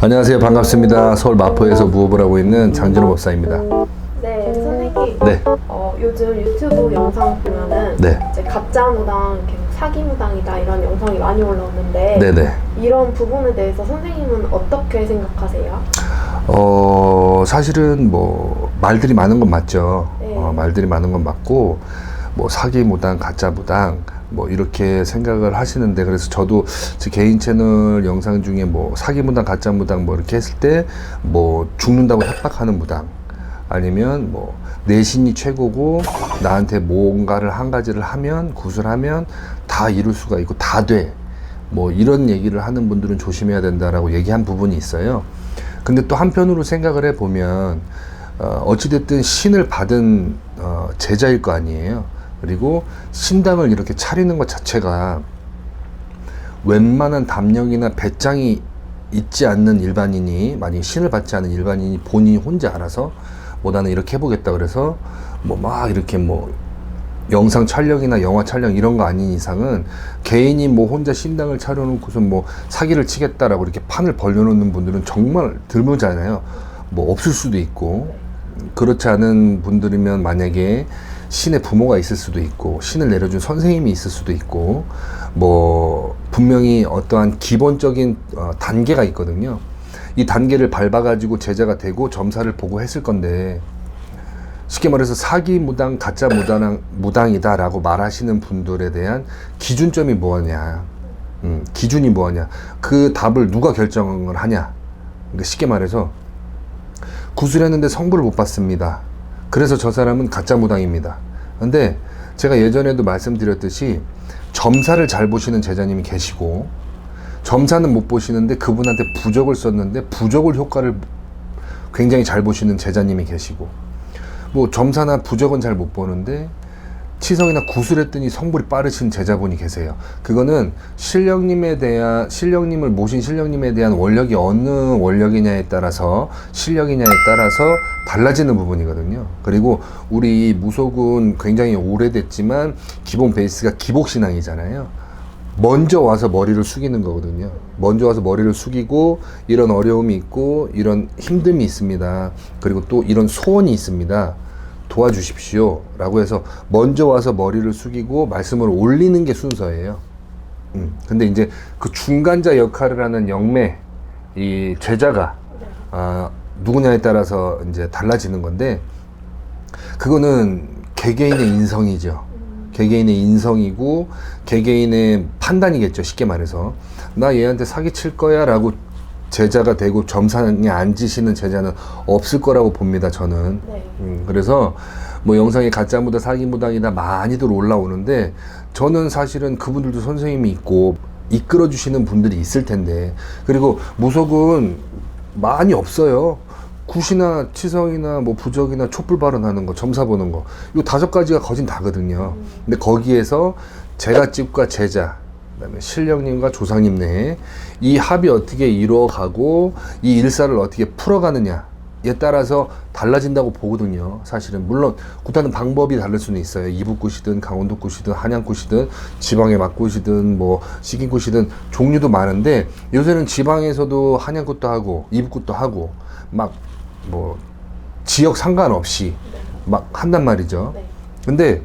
안녕하세요. 반갑습니다. 서울 마포에서 무업을 하고 있는 장진호 법사입니다. 네, 선생님. 네. 어, 요즘 유튜브 영상 보면은 네. 이제 가짜 무당, 계속 사기 무당이다 이런 영상이 많이 올라오는데 네네. 이런 부분에 대해서 선생님은 어떻게 생각하세요? 어, 사실은 뭐, 말들이 많은 건 맞죠. 네. 어, 말들이 많은 건 맞고, 뭐, 사기 무당, 가짜 무당, 뭐, 이렇게 생각을 하시는데, 그래서 저도 제 개인 채널 영상 중에 뭐, 사기 무당, 가짜 무당 뭐, 이렇게 했을 때, 뭐, 죽는다고 협박하는 무당, 아니면 뭐, 내신이 최고고, 나한테 뭔가를 한 가지를 하면, 구슬하면 다 이룰 수가 있고, 다 돼. 뭐, 이런 얘기를 하는 분들은 조심해야 된다라고 얘기한 부분이 있어요. 근데 또 한편으로 생각을 해보면 어, 어찌됐든 신을 받은 어, 제자일 거 아니에요. 그리고 신당을 이렇게 차리는 것 자체가 웬만한 담력이나 배짱이 있지 않는 일반인이 만약 신을 받지 않은 일반인이 본인이 혼자 알아서 뭐 나는 이렇게 해보겠다 그래서 뭐 막 이렇게 뭐 영상 촬영이나 영화 촬영 이런 거 아닌 이상은 개인이 뭐 혼자 신당을 차려놓고서 뭐 사기를 치겠다라고 이렇게 판을 벌려놓는 분들은 정말 드물잖아요. 뭐 없을 수도 있고 그렇지 않은 분들이면 만약에 신의 부모가 있을 수도 있고 신을 내려준 선생님이 있을 수도 있고 뭐 분명히 어떠한 기본적인 어, 단계가 있거든요. 이 단계를 밟아가지고 제자가 되고 점사를 보고 했을 건데 쉽게 말해서 사기 무당, 가짜 무당, 무당이다라고 말하시는 분들에 대한 기준점이 뭐냐, 음, 기준이 뭐냐, 그 답을 누가 결정을 하냐. 그러니까 쉽게 말해서 구슬했는데 성부를 못 받습니다. 그래서 저 사람은 가짜 무당입니다. 근데 제가 예전에도 말씀드렸듯이 점사를 잘 보시는 제자님이 계시고 점사는 못 보시는데 그분한테 부적을 썼는데 부적을 효과를 굉장히 잘 보시는 제자님이 계시고 뭐 점사나 부적은 잘 못 보는데 치성이나 구슬했더니 성불이 빠르신 제자분이 계세요. 그거는 신령님에 대한 신령님을 모신 신령님에 대한 원력이 어느 원력이냐에 따라서 실력이냐에 따라서 달라지는 부분이거든요. 그리고 우리 무속은 굉장히 오래됐지만 기본 베이스가 기복 신앙이잖아요. 먼저 와서 머리를 숙이는 거거든요. 먼저 와서 머리를 숙이고 이런 어려움이 있고 이런 힘듦이 있습니다. 그리고 또 이런 소원이 있습니다. 도와주십시오. 라고 해서 먼저 와서 머리를 숙이고 말씀을 올리는 게 순서예요. 음, 근데 이제 그 중간자 역할을 하는 영매, 이 제자가, 아, 누구냐에 따라서 이제 달라지는 건데, 그거는 개개인의 인성이죠. 개개인의 인성이고, 개개인의 판단이겠죠. 쉽게 말해서. 나 얘한테 사기칠 거야. 라고 제자가 되고 점상에 앉으시는 제자는 없을 거라고 봅니다. 저는. 네. 음, 그래서 뭐 영상에 가짜 무당, 사기 무당이다 많이들 올라오는데 저는 사실은 그분들도 선생님이 있고 이끌어 주시는 분들이 있을 텐데 그리고 무속은 많이 없어요. 굿이나 치성이나 뭐 부적이나 촛불 발언하는 거, 점사 보는 거, 이 다섯 가지가 거진 다거든요. 근데 거기에서 제갓집과 제자, 그다음에 신령님과 조상님 내에 이 합이 어떻게 이루어가고 이 일사를 어떻게 풀어가느냐에 따라서 달라진다고 보거든요. 사실은 물론 굿하는 방법이 다를 수는 있어요. 이북굿이든 강원도굿이든 한양굿이든 지방의 막굿이든 뭐 시긴굿이든 종류도 많은데 요새는 지방에서도 한양굿도 하고 이북굿도 하고 막 뭐 지역 상관없이 막 한단 말이죠. 네. 근데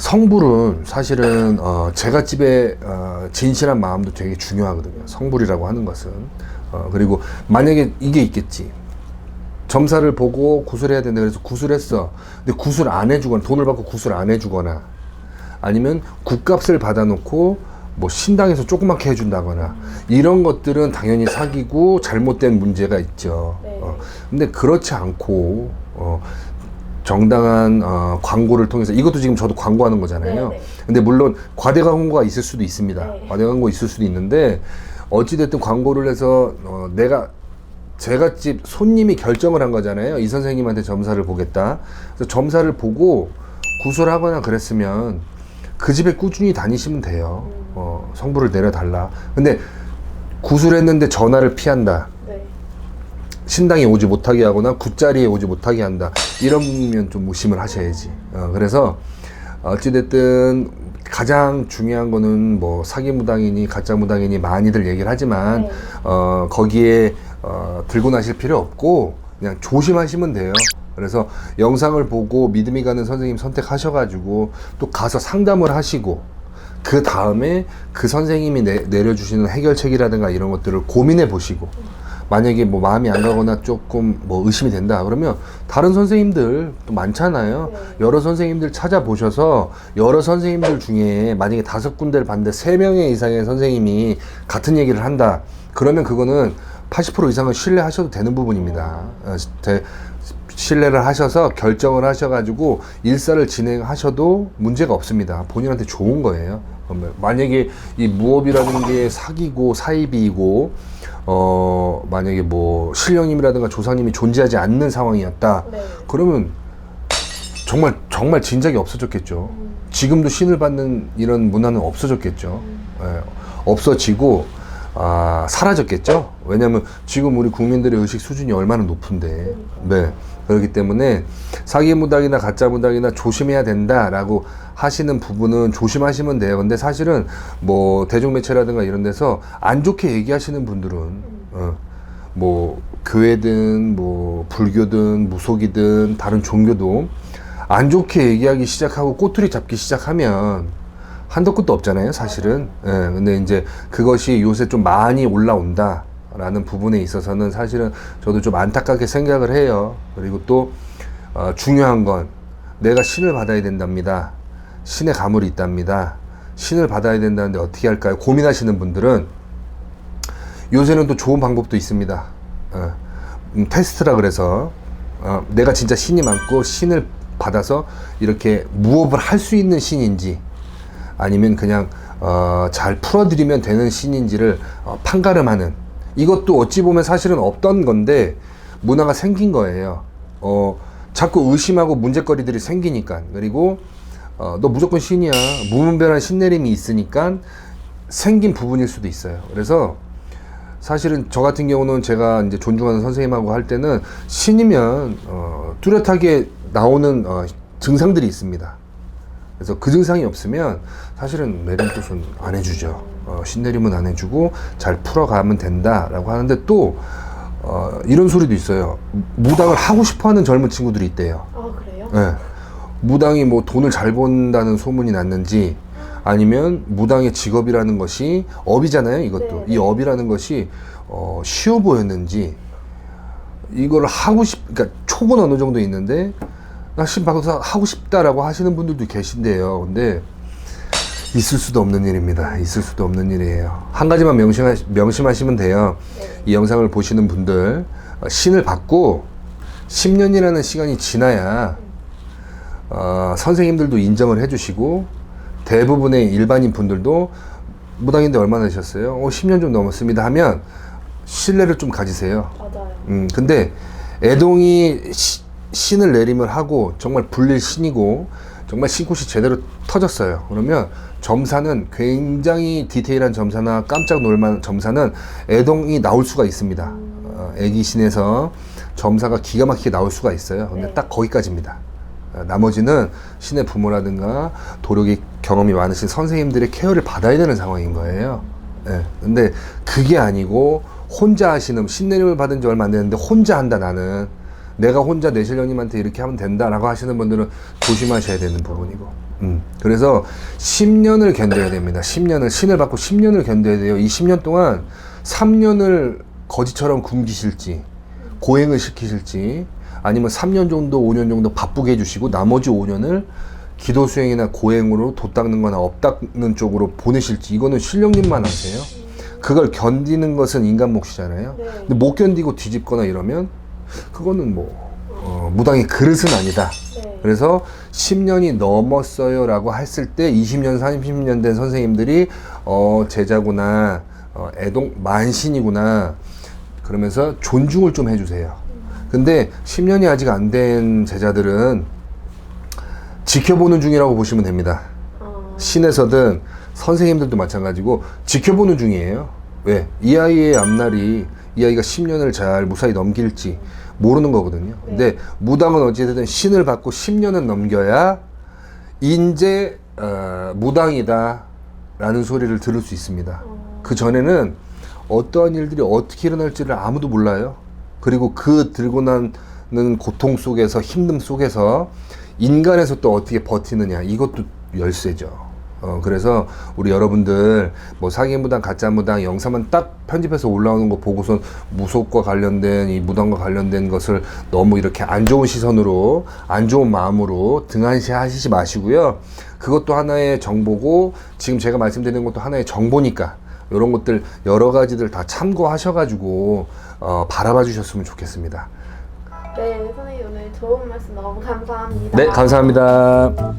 성불은 사실은 어, 제가 집에 어, 진실한 마음도 되게 중요하거든요. 성불이라고 하는 것은 어, 그리고 만약에 이게 있겠지. 점사를 보고 구슬해야 된다 그래서 구슬했어. 근데 구슬 안 해주거나 돈을 받고 구슬 안 해주거나 아니면 국값을 받아놓고 뭐 신당에서 조그맣게 해준다거나 이런 것들은 당연히 사기고 잘못된 문제가 있죠. 네. 어, 근데 그렇지 않고 어, 정당한 어, 광고를 통해서 이것도 지금 저도 광고하는 거잖아요. 네, 네. 근데 물론 과대 광고가 있을 수도 있습니다. 네. 과대 광고 있을 수도 있는데 어찌 됐든 광고를 해서 어, 내가 제가 집 손님이 결정을 한 거잖아요. 이 선생님한테 점사를 보겠다. 그래서 점사를 보고 구술하거나 그랬으면 그 집에 꾸준히 다니시면 돼요. 어, 성부를 내려달라. 근데 구술했는데 전화를 피한다. 네. 신당에 오지 못하게 하거나 굿자리에 오지 못하게 한다. 이러면 좀 무심을 하셔야지. 어, 그래서 어찌됐든 가장 중요한 거는 뭐 사기 무당이니 가짜 무당이니 많이들 얘기를 하지만 네. 어 거기에 어 들고 나실 필요 없고 그냥 조심하시면 돼요. 그래서 영상을 보고 믿음이 가는 선생님 선택하셔가지고 또 가서 상담을 하시고 그 다음에 그 선생님이 내, 내려주시는 해결책이라든가 이런 것들을 고민해 보시고 만약에 뭐 마음이 안 가거나 조금 뭐 의심이 된다 그러면 다른 선생님들 또 많잖아요. 네. 여러 선생님들 찾아보셔서 여러 선생님들 중에 만약에 다섯 군데를 봤는데 세 명의 이상의 선생님이 같은 얘기를 한다. 그러면 그거는 80% 이상은 신뢰하셔도 되는 부분입니다. 어, 대- 신뢰를 하셔서 결정을 하셔가지고 일사를 진행하셔도 문제가 없습니다. 본인한테 좋은 거예요. 만약에 이 무업이라는 게 사기고 사이비이고 어 만약에 뭐 신령님이라든가 조상님이 존재하지 않는 상황이었다. 네. 그러면 정말 정말 진작에 없어졌겠죠. 음. 지금도 신을 받는 이런 문화는 없어졌겠죠. 예, 없어지고 아, 사라졌겠죠. 왜냐하면 지금 우리 국민들의 의식 수준이 얼마나 높은데, 네 그렇기 때문에 사기 무당이나 가짜 무당이나 조심해야 된다라고 하시는 부분은 조심하시면 돼요. 근데 사실은 뭐 대중매체라든가 이런 데서 안 좋게 얘기하시는 분들은 어, 뭐 교회든 뭐 불교든 무속이든 다른 종교도 안 좋게 얘기하기 시작하고 꼬투리 잡기 시작하면 한도 끝도 없잖아요, 사실은. 예, 근데 이제 그것이 요새 좀 많이 올라온다 라는 부분에 있어서는 사실은 저도 좀 안타깝게 생각을 해요. 그리고 또, 어, 중요한 건 내가 신을 받아야 된답니다. 신의 가물이 있답니다. 신을 받아야 된다는데 어떻게 할까요? 고민하시는 분들은 요새는 또 좋은 방법도 있습니다. 어, 음, 테스트라 그래서 어, 내가 진짜 신이 많고 신을 받아서 이렇게 무업을 할 수 있는 신인지 아니면 그냥 어, 잘 풀어드리면 되는 신인지를 어, 판가름하는 이것도 어찌 보면 사실은 없던 건데 문화가 생긴 거예요. 어, 자꾸 의심하고 문제거리들이 생기니까 그리고 어, 너 무조건 신이야 무분별한 신내림이 있으니까 생긴 부분일 수도 있어요. 그래서 사실은 저 같은 경우는 제가 이제 존중하는 선생님하고 할 때는 신이면 어, 뚜렷하게 나오는 어, 증상들이 있습니다. 그래서 그 증상이 없으면 사실은 내림 뜻은 안 해주죠. 어, 신내림은 안 해주고 잘 풀어가면 된다라고 하는데 또 어, 이런 소리도 있어요. 무당을 하고 싶어하는 젊은 친구들이 있대요. 아 그래요? 예. 무당이 뭐 돈을 잘 번다는 소문이 났는지 아니면 무당의 직업이라는 것이 업이잖아요 이것도 네, 이 네. 업이라는 것이 어, 쉬워 보였는지 이걸 하고 싶 그러니까 촉은 어느 정도 있는데 나신 박사 하고 싶다라고 하시는 분들도 계신데요 근데 있을 수도 없는 일입니다 있을 수도 없는 일이에요 한 가지만 명심하, 명심하시면 돼요 네. 이 영상을 보시는 분들 어, 신을 받고 10년이라는 시간이 지나야 어, 선생님들도 인정을 해주시고 대부분의 일반인 분들도 무당인데 얼마나 되셨어요? 어, 10년 좀 넘었습니다 하면 신뢰를 좀 가지세요. 맞아요. 음, 근데 애동이 시- 신을 내림을 하고 정말 불릴 신이고 정말 신꽃이 제대로 터졌어요. 그러면 점사는 굉장히 디테일한 점사나 깜짝 놀만한 점사는 애동이 나올 수가 있습니다. 어, 애기 신에서 점사가 기가 막히게 나올 수가 있어요. 근데 네. 딱 거기까지입니다. 어, 나머지는 신의 부모라든가 도력이 경험이 많으신 선생님들의 케어를 받아야 되는 상황인 거예요. 예. 근데 그게 아니고 혼자 하시는 신내림을 받은 지 얼마 안 됐는데 혼자 한다 나는 내가 혼자 내실령님한테 이렇게 하면 된다라고 하시는 분들은 조심하셔야 되는 부분이고. 음. 그래서 10년을 견뎌야 됩니다. 10년을 신을 받고 10년을 견뎌야 돼요. 이 10년 동안 3년을 거지처럼 굶기실지 고행을 시키실지 아니면 3년 정도 5년 정도 바쁘게 해주시고 나머지 5년을 기도 수행이나 고행으로 도 닦는 거나 업 닦는 쪽으로 보내실지 이거는 신령님만 아세요. 그걸 견디는 것은 인간 몫이잖아요. 네. 근데 못 견디고 뒤집거나 이러면 그거는 뭐 어, 무당의 그릇은 아니다. 네. 그래서 10년이 넘었어요라고 했을 때 20년, 30년 된 선생님들이 어, 제자구나, 어, 애동 만신이구나 그러면서 존중을 좀 해주세요. 근데 10년이 아직 안 된 제자들은 지켜보는 중이라고 보시면 됩니다. 어, 신에서든 선생님들도 마찬가지고 지켜보는 중이에요. 왜? 이 아이의 앞날이 이 아이가 10년을 잘 무사히 넘길지 모르는 거거든요. 근데 무당은 어찌됐든 신을 받고 10년은 넘겨야 인제 어, 무당이다라는 소리를 들을 수 있습니다. 어, 그 전에는 어떠한 일들이 어떻게 일어날지를 아무도 몰라요. 그리고 그 들고 나는 고통 속에서 힘듦 속에서 인간에서 또 어떻게 버티느냐 이것도 열쇠죠. 어, 그래서 우리 여러분들 뭐 사기무당 가짜무당 영상만 딱 편집해서 올라오는 거 보고선 무속과 관련된 이 무당과 관련된 것을 너무 이렇게 안 좋은 시선으로 안 좋은 마음으로 등한시 하시지 마시고요. 그것도 하나의 정보고 지금 제가 말씀드리는 것도 하나의 정보니까 이런 것들 여러 가지들 다 참고하셔가지고 어, 바라봐 주셨으면 좋겠습니다. 네, 선생님 오늘 좋은 말씀 너무 감사합니다. 네, 감사합니다.